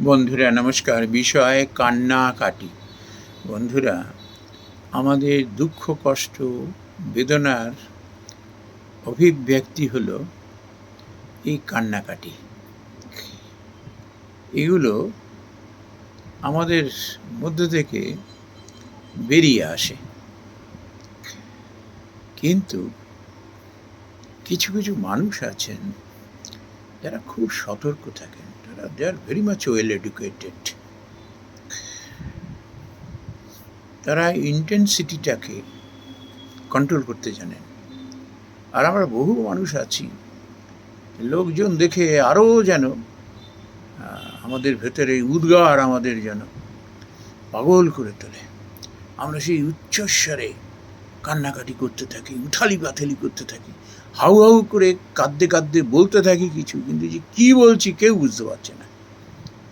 বন্ধুরা, নমস্কার। বিষয় কান্নাকাটি বন্ধুরা, আমাদের দুঃখ, কষ্ট, বেদনার অভিব্যক্তি হলো এই কান্নাকাটি এগুলো আমাদের মধ্য থেকে বেরিয়ে আসে। কিন্তু কিছু কিছু মানুষ আছেন যারা খুব সতর্ক থাকেন। তারা they are very much well educated তারা ইন্টেন্সিটিটাকে কন্ট্রোল করতে জানেন। আর আমরা বহু মানুষ আছি। লোকজন দেখে আরও যেন আমাদের ভেতরে উদ্গার আমাদের যেন পাগল করে তোলে। আমরা সেই উচ্চস্বরে কান্নাকাটি করতে থাকি উঠালি পাথালি করতে থাকি। হাউ হাউ করে কাঁদতে কাঁদতে বলতে থাকি কিছু, কিন্তু যে কী বলছি কেউ বুঝতে পারছে না।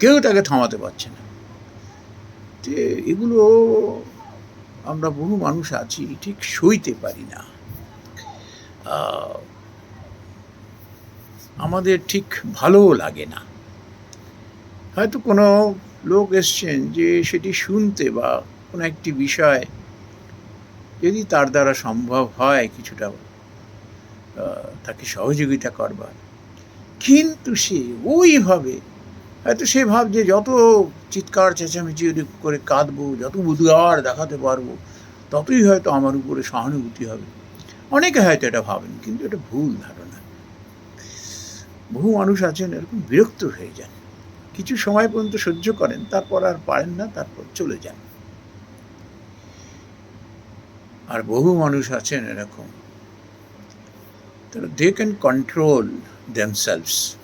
কেউ তাকে থামাতে পারছে না। তো এগুলো আমরা বহু মানুষ আছি, ঠিক সইতে পারি না। আমাদের ঠিক ভালোও লাগে না। হয়তো কোনো লোক এসছেন যে সেটি শুনতে বা কোনো একটি বিষয় যদি তার দ্বারা সম্ভব হয় কিছুটা তাকে সহযোগিতা করবার। কিন্তু সে ওইভাবে, হয়তো সে ভাবছে যত চিৎকার, চেঁচামেচি করে কাঁদবো, যত উদ্গার দেখাতে পারব, ততই হয়তো আমার উপরে সহানুভূতি হবে। অনেকে হয়তো এটা ভাবেন, কিন্তু এটা ভুল ধারণা। বহু মানুষ আছেন, এরকম বিরক্ত হয়ে যান। কিছু সময় পর্যন্ত সহ্য করেন, তারপর আর পারেন না, তারপর চলে যান। আর বহু মানুষ আছেন এরকম দে ক্যান কন্ট্রোল দেমসেলভস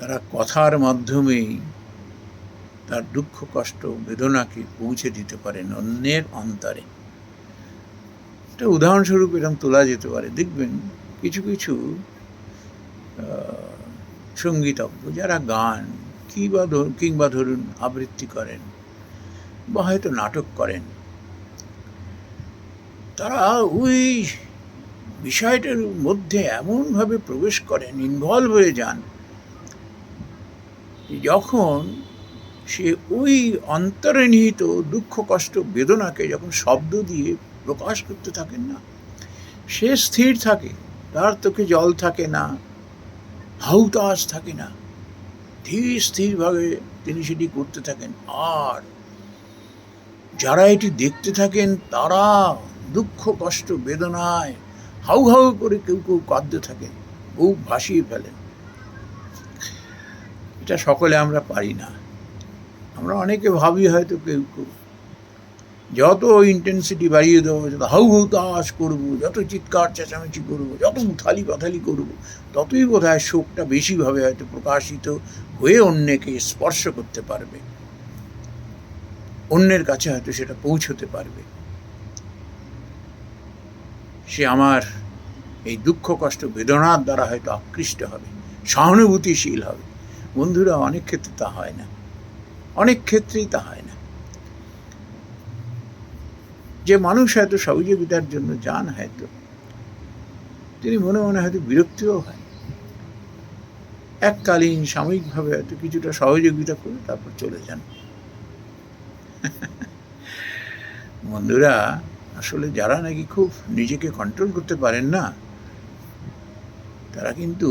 তারা কথার মাধ্যমেই তার দুঃখ, কষ্ট, বেদনাকে পৌঁছে দিতে পারেন অন্যের অন্তরে। এটা উদাহরণস্বরূপ এরকম তোলা যেতে পারে। দেখবেন কিছু কিছু সঙ্গীতজ্ঞ যারা গান কিংবা ধরুন কিংবা ধরুন আবৃত্তি করেন বা হয়তো নাটক করেন তারা ওই বিষয়টার মধ্যে এমনভাবে প্রবেশ করেন ইনভলভ হয়ে যান যখন সে ওই অন্তরে নিহিত দুঃখ, কষ্ট, বেদনাকে যখন শব্দ দিয়ে প্রকাশ করতে থাকেন না, সে স্থির থাকে, তার চোখে জল থাকে না হাউতাস থাকে না, ধীর স্থিরভাবে তিনি সেটি করতে থাকেন। আর যারা এটি দেখতে থাকেন তারা দুঃখ, কষ্ট, বেদনায় হাউ হাউ করে কেউ কেউ কাঁদতে থাকে বুক ভাসিয়ে ফেলেন এটা সকলে আমরা পারি না। আমরা অনেকে ভাবি হয়তো কেউ কেউ, যত ইন্টেন্সিটি বাড়িয়ে দেবো, যত হাউ হাউ তাস করব, যত চিৎকার, চেঁচামেচি করব, যত উথালি পাথালি করব, ততই বোধ হয় শোকটা বেশিভাবে হয়তো প্রকাশিত হয়ে অন্যকে স্পর্শ করতে পারবে। অন্যের কাছে হয়তো সেটা পৌঁছতে পারবে। সে আমার এই দুঃখ, কষ্ট, বেদনার দ্বারা হয়তো আকৃষ্ট হবে, সহানুভূতিশীল হবে। বন্ধুরা, অনেক ক্ষেত্রে তা হয় না। অনেক ক্ষেত্রেই তা হয় না। যে মানুষ হয়তো সহযোগিতার জন্য যান হয়তো, তিনি মনে মনে হয়তো বিরক্তিও হয়। এককালীন সাময়িকভাবে হয়তো কিছুটা সহযোগিতা করে তারপর চলে যান। বন্ধুরা আসলে যারা নাকি খুব নিজেকে কন্ট্রোল করতে পারেন না, তারা কিন্তু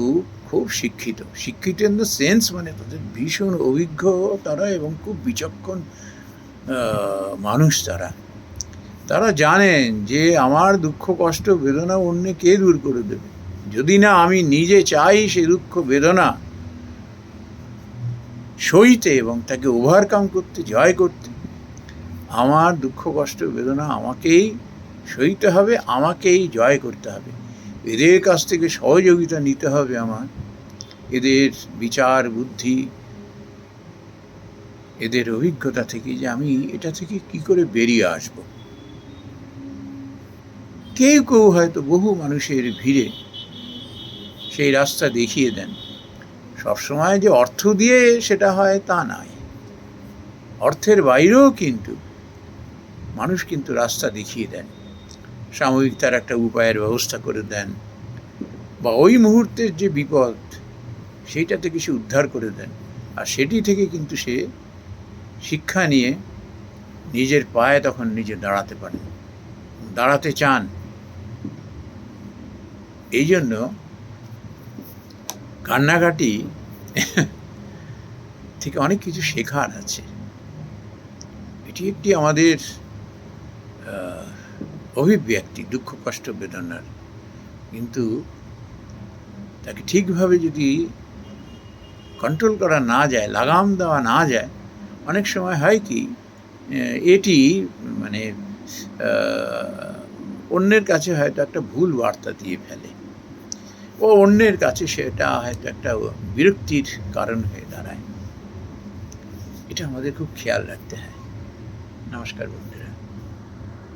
খুব শিক্ষিত। শিক্ষিত ইন দ্য সেন্স মানে তাদের ভীষণ অভিজ্ঞ তারা এবং খুব বিচক্ষণ মানুষ তারা। তারা জানেন যে আমার দুঃখ, কষ্ট, বেদনা অন্য কে দূর করে দেবে? যদি না আমি নিজে চাই সে দুঃখ, বেদনা সইতে এবং তাকে ওভারকাম করতে, জয় করতে আমার দুঃখ, কষ্ট, বেদনা আমাকেই সইতে হবে, আমাকেই জয় করতে হবে। এদের কাছ থেকে সহযোগিতা নিতে হবে আমার। এদের বিচার, বুদ্ধি, এদের অভিজ্ঞতা থেকে যে আমি এটা থেকে কি করে বেরিয়ে আসব। কেউ কেউ হয়তো বহু মানুষের ভিড়ে সেই রাস্তা দেখিয়ে দেন। সবসময় যে অর্থ দিয়ে সেটা হয় তা নয়। অর্থের বাইরেও কিন্তু মানুষ কিন্তু রাস্তা দেখিয়ে দেন। সাময়িক তার একটা উপায়ের ব্যবস্থা করে দেন বা ওই মুহূর্তের যে বিপদ সেইটা থেকে সে উদ্ধার করে দেন। আর সেটি থেকে কিন্তু সে শিক্ষা নিয়ে নিজের পায়ে তখন নিজে দাঁড়াতে পারে দাঁড়াতে চান। এই জন্য কান্নাকাটি থেকে অনেক কিছু শেখার আছে। এটি একটি আমাদের অভিব্যক্তি দুঃখ, কষ্ট বেদনার কিন্তু তাকে ঠিকভাবে যদি কন্ট্রোল করা না যায়, লাগাম দেওয়া না যায়, অনেক সময় হয় কি এটি মানে অন্যের কাছে হয়তো একটা ভুল বার্তা দিয়ে ফেলে। ও অন্যের কাছে সেটা হয়তো একটা বিরক্তির কারণ হয়ে দাঁড়ায়। এটা আমাদের খুব খেয়াল রাখতে হয়। নমস্কার বন্ধুরা।